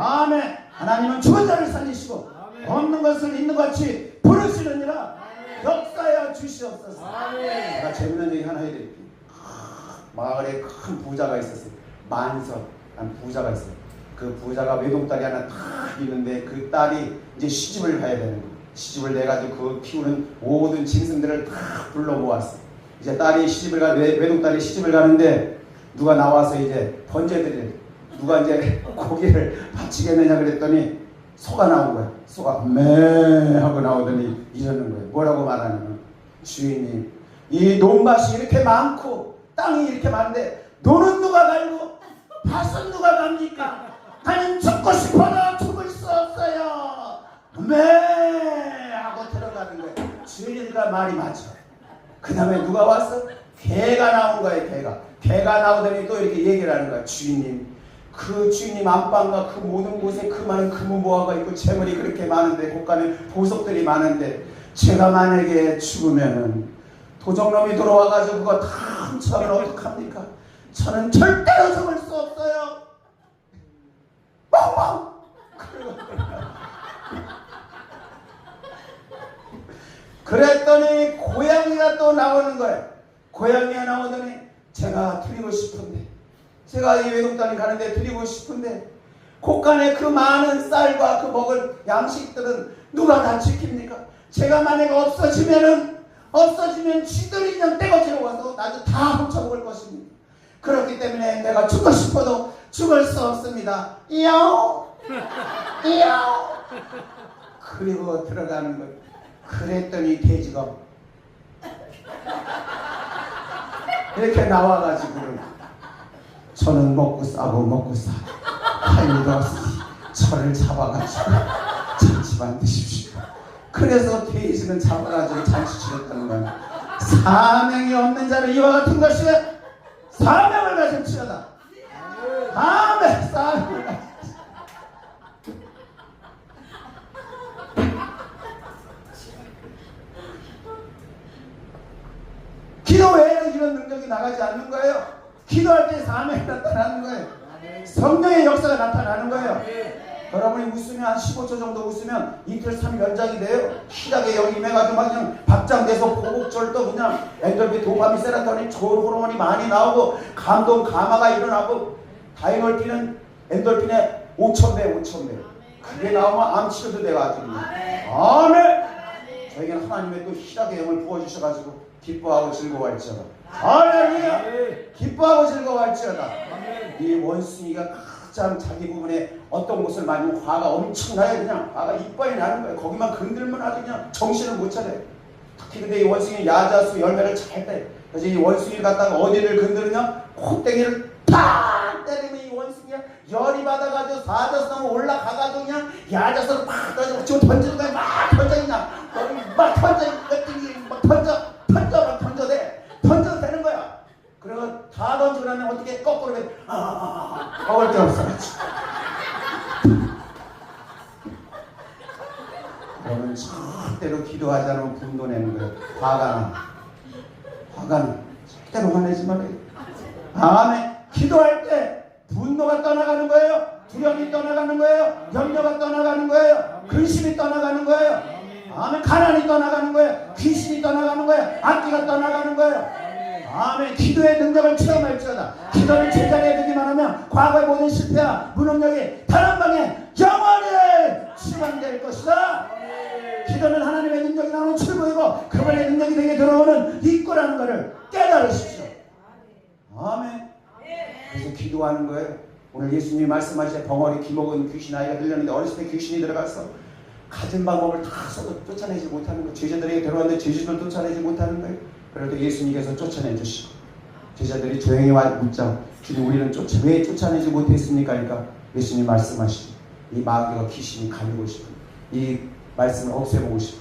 아멘. 하나님은 죽은 자를 살리시고 없는 것을 있는 것 같이 부르시느니라 역사여 주시옵소서. 제가 재밌는 얘기 하나 해드릴게요. 마을에 큰 부자가 있었어요. 만석 한 부자가 있어요. 그 부자가 외동딸이 하나 딱 있는데 그 딸이 이제 시집을 가야 되는 거예요. 시집을 내가지고 그 키우는 모든 짐승들을 다 불러 모았어. 이제 딸이 시집을 가 외, 외동딸이 시집을 가는데 누가 나와서 이제 번제들이 누가 이제 고기를 바치겠느냐 그랬더니 소가 나온 거야. 소가 매 하고 나오더니 이러는 거예요. 뭐라고 말하냐면 주인님 이 논밭이 이렇게 많고 땅이 이렇게 많은데 노는 누가 갈고 밭은 누가 갑니까? 나는 죽고 싶어도 죽을 수 없어요. 매 하고 들어가는 거예요. 주인이가 말이 맞죠. 그 다음에 누가 왔어? 개가 나온 거예요, 개가. 개가 나오더니 또 이렇게 얘기를 하는 거야. 주인님, 그 주인님 안방과 그 모든 곳에 그 많은 금은보화가 있고 재물이 그렇게 많은데 곳간에 보석들이 많은데 제가 만약에 죽으면은 도적놈이 들어와가지고 그거 다 훔쳐가면 어떡합니까? 저는 절대로 죽을 수 없어요. 멍멍! 그랬더니 고양이가 또 나오는 거예요. 고양이가 나오더니 제가 드리고 싶은데 제가 이 외동딸이 가는데 드리고 싶은데 곳간에 그 많은 쌀과 그 먹을 양식들은 누가 다 지킵니까? 제가 만약에 없어지면은 없어지면 쥐들이 그냥 떼거지로 와서 나도 다 훔쳐먹을 것입니다. 그렇기 때문에 내가 죽고 싶어도 죽을 수 없습니다. 야옹 야옹 그리고 들어가는 거예요. 그랬더니 돼지가 이렇게 나와가지고 저는 먹고 싸고 먹고 싸할 일도 없으니 저를 잡아가지고 잔치만 드십시오. 그래서 돼지는 잡아가지고 잔치 치렀다는 거야. 사명이 없는 자는 이와 같은 것이 사명을 가진 치러다. 아멘 사명을 가진 기도 외에는 이런 능력이 나가지 않는 거예요. 기도할 때 사명이 나타나는 거예요. 성령의 역사가 나타나는 거예요. 여러분이 웃으면 한 15초 정도 웃으면 이틀 3일 연장이 돼요. 희락에 영임해가지고 막 그냥 박장돼서 보복절도 그냥 엔돌핀, 도파민, 세라토닌 좋은 호르몬이 많이 나오고 감동, 감화가 일어나고 다이놀핀은 엔돌핀의 5천 배, 5천 배. 그게 나오면 암 치료도 돼가지고. 아멘! 저에게는 하나님의 또 희락의 영을 부어주셔가지고 기뻐하고 즐거워할지어다. 할렐루야! 기뻐하고 즐거워할지어다. 이 원숭이가 가장 자기 부분에 어떤 곳을 만지면 화가 엄청나요. 그냥 화가 이빨이 나는 거예요. 거기만 건들면 아주 그냥 정신을 못 차려요. 특히 근데 이 원숭이 야자수 열매를 잘 때. 그래서 이 원숭이를 갖다가 어디를 건드느냐? 콧대기를 팍 때리면 이 원숭이가 열이 받아가지고 사자성 올라가가지고 그냥 야자수를 팍 던지고 지금 던지는 거야. 막 던져 던져. 이것들이 막 던져. 던져. 막 던져대. 던져도 되는 거야. 그리고 다 던지고 나면 어떻게 거꾸로 돼. 아, 아, 아, 아. 먹을 게 없어. 너는 절대로 기도하지 않으면 분도 내는 거예요. 화가 나. 화가 나. 절대로 화내지 말아요. 아멘. 기도할 때 분노가 떠나가는 거예요. 두려움이 떠나가는 거예요. 염려가 떠나가는 거예요. 근심이 떠나가는 거예요. 아멘. 가난이 떠나가는 거예요. 귀신이 떠나가는 거예요. 악기가 떠나가는 거예요. 아멘. 기도의 능력을 체험할지어다. 기도를 제자리에 두기만 하면 과거의 모든 실패와 무능력이 단한 방에 영원히 치환될 것이다. 기도는 하나님의 능력이 나오는 출구이고 그분의 능력이 내게 들어오는 입구라는 것을 깨달으십시오. 아멘. 그래서 기도하는 거예요. 오늘 예수님이 말씀하신 벙어리 기먹은 귀신 아이가 들렸는데 어렸을 때 귀신이 들어가서 가진 방법을 다 써도 쫓아내지 못하는 거예요. 제자들에게 들어왔는데 제자들 쫓아내지 못하는 거예요. 때 예수님께서 쫓아내 주시고 제자들이 조용히 와 묻자 주님 우리는 쫓아 왜 쫓아내지 못했습니까? 그러니까 예수님 말씀하시죠. 이 마귀가 귀신이 가리고 싶은 이 말씀을 없애보고 싶은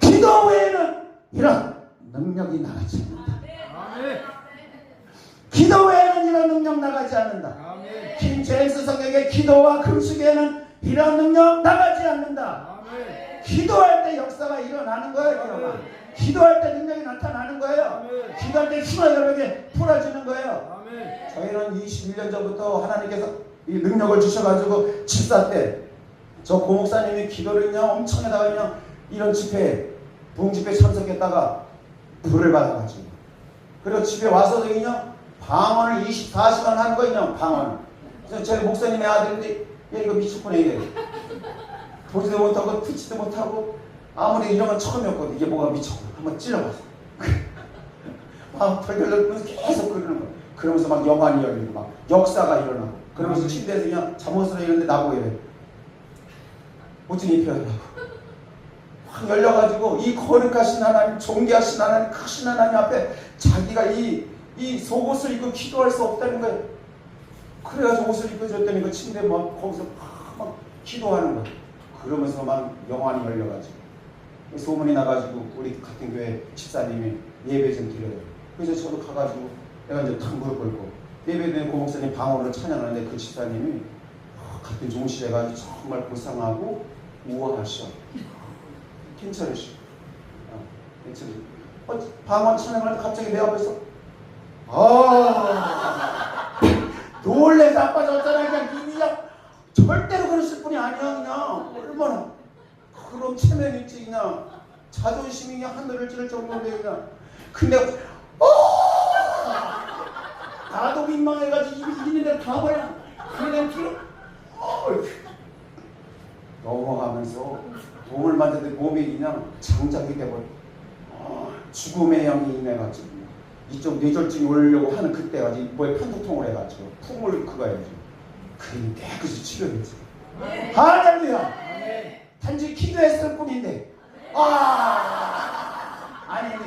기도 외에는 이런 능력이 나가지 않는다. 기도 외에는 이런 능력 나가지 않는다. 킹 제임스 성경의 기도와 금식에는 이런 능력 나가지 않는다. 기도할 때 역사가 일어나는 거예요, 여러분. 기도할 때 능력이 나타나는 거예요. 기도할 때 힘을 여러분에게 풀어주는 거예요. 저희는 21년 전부터 하나님께서 이 능력을 주셔가지고 집사 때 저 고목사님이 기도를 그냥 엄청 해다가 그냥 이런 집회에 부흥집회에 참석했다가 불을 받아가지고 그리고 집에 와서도 그냥 방언을 24시간 하는 거예요 그냥 방언 그래서 제 목사님의 아들인데 야 이거 미쳤구나 이게 보지도 못하고 듣지도 못하고 아무리 이런 건 처음이었거든. 이게 뭐가 미쳤구나 한번 찔러봤어. 막 털털 떨면서 계속 그러는 거야. 그러면서 막 영환이 열리고 막 역사가 일어나고. 그러면서 침대에서 그냥 잠옷으로 이런데 나보고 이래. 옷좀 입혀달라고. 확 열려가지고 이 거룩하신 하나님 존귀하신 하나님 크신 하나님 앞에 자기가 이, 이 속옷을 입고 기도할 수 없다는 거예요 그래가지고 옷을 입혀줬더니 그 침대 막 거기서 막, 막 기도하는 거예요 그러면서 막 영환이 열려가지고 소문이 나가지고 우리 같은 교회 집사님이 예배 좀 드려요. 그래서 저도 가가지고 내가 이제 탁 무릎 꿇고 예배 드는 고 목사님 방언으로 찬양하는데 그 집사님이 아, 같은 좋은 시대가 정말 고상하고 우아하셔. 괜찮으셔. 어, 괜찮으셔. 어, 방언 찬양하는데 갑자기 내 앞에서 아 놀래 자빠졌잖아 그냥 이미 그냥 절대로 그러실 분이 아니야 그냥. 얼마나 그런 체면이 있지 그냥. 자존심이 그냥 하늘을 찌를 정도인데 그냥. 근데 어! 나도 민망해가지고 입이 데를 다 버려. 그냥 뒤로 어! 넘어가면서 몸을 만졌는데 몸이 그냥 장작이 돼버려. 어, 죽음의 영이 임해가지고. 이쪽 뇌졸중이 오려고 하는 그때가 뭐에 편도통을 해가지고 품을 그거 해야지 그게 깨끗이 치료됐지 할렐루야. 단지 기도했을 뿐인데. 아